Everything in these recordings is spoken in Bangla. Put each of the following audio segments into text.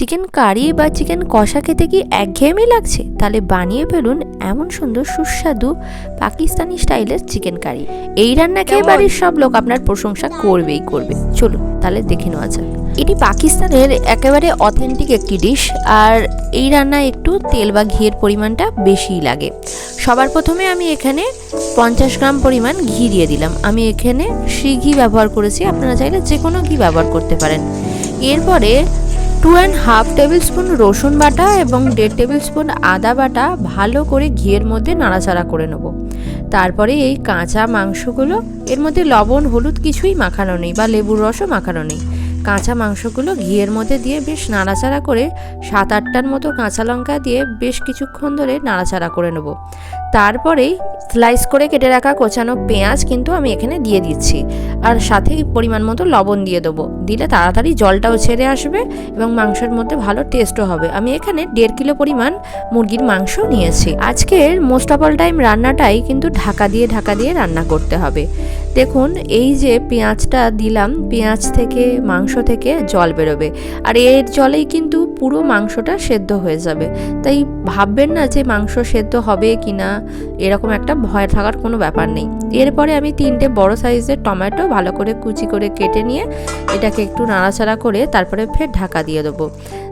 চিকেন কারি বা চিকেন কষা খেতে কি একঘেয়েমি লাগছে? তাহলে বানিয়ে ফেলুন এমন সুন্দর সুস্বাদু পাকিস্তানি স্টাইলের চিকেন কারি। এই রান্না খেয়ে বাড়ির সব লোক আপনার প্রশংসা করবেই করবে। চলুন তাহলে দেখে নেওয়া যাক। এটি পাকিস্তানের একেবারে অথেন্টিক একটি ডিশ আর এই রান্নায় একটু তেল বা ঘিয়ের পরিমাণটা বেশিই লাগে। সবার প্রথমে আমি এখানে পঞ্চাশ গ্রাম পরিমাণ ঘি দিয়ে দিলাম। আমি এখানে শ্রী ঘি ব্যবহার করেছি আপনারা চাইলে যে কোনো ঘি ব্যবহার করতে পারেন। এরপরে two and half tablespoon রসুন বাটা এবং দেড় টেবিল স্পুন আদা বাটা ভালো করে ঘিয়ের মধ্যে নাড়াচাড়া করে নেব। তারপরে এই কাঁচা মাংসগুলো, এর মধ্যে লবণ, হলুদ কিছুই মাখানো নেই বা লেবুর রসও মাখানো নেই। কাঁচা মাংসগুলো ঘিয়ের মধ্যে দিয়ে বেশ নাড়াচাড়া করে সাত আটটার মতো কাঁচা লঙ্কা দিয়ে বেশ কিছুক্ষণ ধরে নাড়াচাড়া করে নেব। তারপরেই স্লাইস করে কেটে রাখা কোচানো পেঁয়াজ কিন্তু আমি এখানে দিয়ে দিচ্ছি। আর সাথে পরিমাণ মতো লবণ দিয়ে দেবো। দিলে তাড়াতাড়ি জলটাও ছেড়ে আসবে এবং মাংসের মধ্যে ভালো টেস্টও হবে। আমি এখানে দেড় কিলো পরিমাণ মুরগির মাংস নিয়েছি। আজকের মোস্ট অফ অল টাইম রান্নাটাই কিন্তু ঢাকা দিয়ে ঢাকা দিয়ে রান্না করতে হবে। দেখুন, এই যে পেঁয়াজটা দিলাম, পেঁয়াজ থেকে মাংস থেকে জল বেরোবে। আর এর জলেই কিন্তু পুরো মাংসটা সেদ্ধ হয়ে যাবে। তাই ভাববেন না যে মাংস সেদ্ধ হবে কি না এরকম একটা ভয় থাকার কোনো ব্যাপার নেই। এরপরে আমি তিনটে বড় সাইজের টমেটো ভালো করে কুচি করে কেটে নিয়ে এটাকে একটু নাড়াচাড়া করে তারপরে ফের ঢাকা দিয়ে দেবো।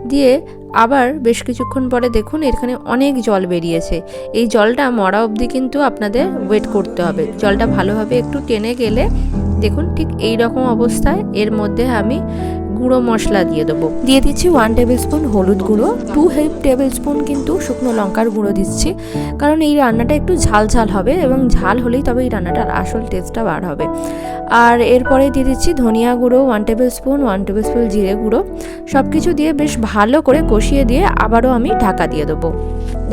দিয়ে আবার বেশ কিছুক্ষণ পরে দেখুন এখানে অনেক জল বেরিয়েছে। এই জলটা মরা অবধি কিন্তু আপনাদের ওয়েট করতে হবে। জলটা ভালোভাবে একটু টেনে গেলে দেখুন ঠিক এই রকম অবস্থায় এর মধ্যে আমি গুঁড়ো মশলা দিয়ে দেবো। দিয়ে দিচ্ছি ওয়ান টেবিল স্পুন হলুদ গুঁড়ো টু হেল্প টেবিল স্পুন কিন্তু শুকনো লঙ্কার গুঁড়ো দিচ্ছি। কারণ এই রান্নাটা একটু ঝাল ঝাল হবে এবং ঝাল হলেই তবে এই রান্নাটার আসল টেস্টটা বার হবে। আর এরপরে দিয়ে দিচ্ছি ধনিয়া গুঁড়ো one tablespoon one tablespoon জিরে গুঁড়ো। সব কিছু দিয়ে বেশ ভালো করে কষিয়ে দিয়ে আবারও আমি ঢাকা দিয়ে দেবো।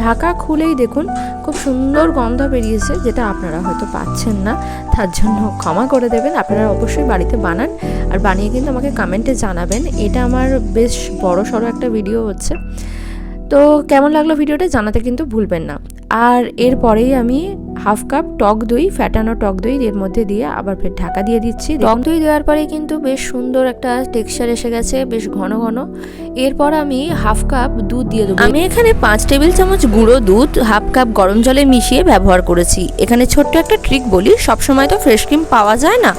ঢাকা খুলেই দেখুন খুব সুন্দর গন্ধ বেরিয়েছে, যেটা আপনারা হয়তো পাচ্ছেন না। তার জন্য ক্ষমা করে দেবেন, আপনারা অবশ্যই বাড়িতে বানান। আর বানিয়ে কিন্তু আমাকে কমেন্টে জানাবেন। এটা আমার বেশ বড় সড়ো একটা ভিডিও হচ্ছে। তো কেমন লাগল ভিডিওটা জানাতে কিন্তু ভুলবেন না। আর এরপরেই আমি হাফ কাপ টক দই ফ্যাটানো টক দই এর মধ্যে দিয়ে আবার ফের ঢাকা দিয়ে দিচ্ছি। টক দই দেওয়ার পরে কিন্তু বেশ সুন্দর একটা টেক্সচার এসে গেছে বেশ ঘন ঘন। এরপর আমি হাফ কাপ দুধ দিয়ে দেবো। আমি এখানে পাঁচ টেবিল চামচ গুঁড়ো দুধ হাফ কাপ গরম জলে মিশিয়ে ব্যবহার করেছি। এখানে ছোট্ট একটা ট্রিক বলি সবসময় তো ফ্রেশ ক্রিম পাওয়া যায় না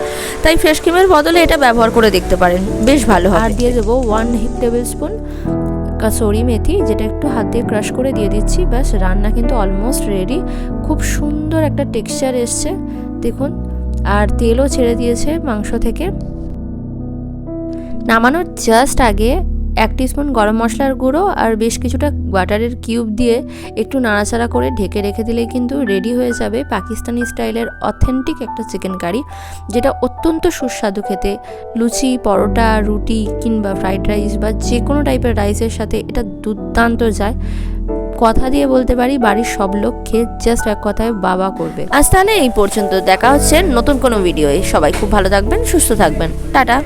তাই ফ্রেশ ক্রিমের বদলে এটা ব্যবহার করে দেখতে পারেন। বেশ ভালো হয় আর দিয়ে দেবো ওয়ান টেবিল স্পুন কাসরি মেথি যেটা একটু হাত দিয়ে ক্রাশ করে দিয়ে দিচ্ছি। ব্যাস, রান্না কিন্তু অলমোস্ট রেডি খুব সুন্দর একটা টেক্সচার এসছে। দেখুন, আর তেলও ছেড়ে দিয়েছে মাংস থেকে। নামানোর জাস্ট আগে এক স্পুন গরম মশলার গুঁড়ো আর বেশ কিছুটা বাটারের কিউব দিয়ে একটু নাড়াচাড়া করে ঢেকে রেখে দিলে কিন্তু রেডি হয়ে যাবে পাকিস্তানি স্টাইলের অথেন্টিক একটা চিকেন কারি, যেটা অত্যন্ত সুস্বাদু খেতে। লুচি, পরোটা, রুটি কিংবা ফ্রাইড রাইস বা যে কোনো টাইপের রাইসের সাথে এটা দুর্দান্ত যায়। কথা দিয়ে বলতে পারি, বাড়ির সব লোক খেয়ে জাস্ট এক কথায় বাবা করবে। আজ তাহলে এই পর্যন্ত, দেখা হচ্ছে নতুন কোনো ভিডিওয়ে। সবাই খুব ভালো থাকবেন, সুস্থ থাকবেন। টাটা।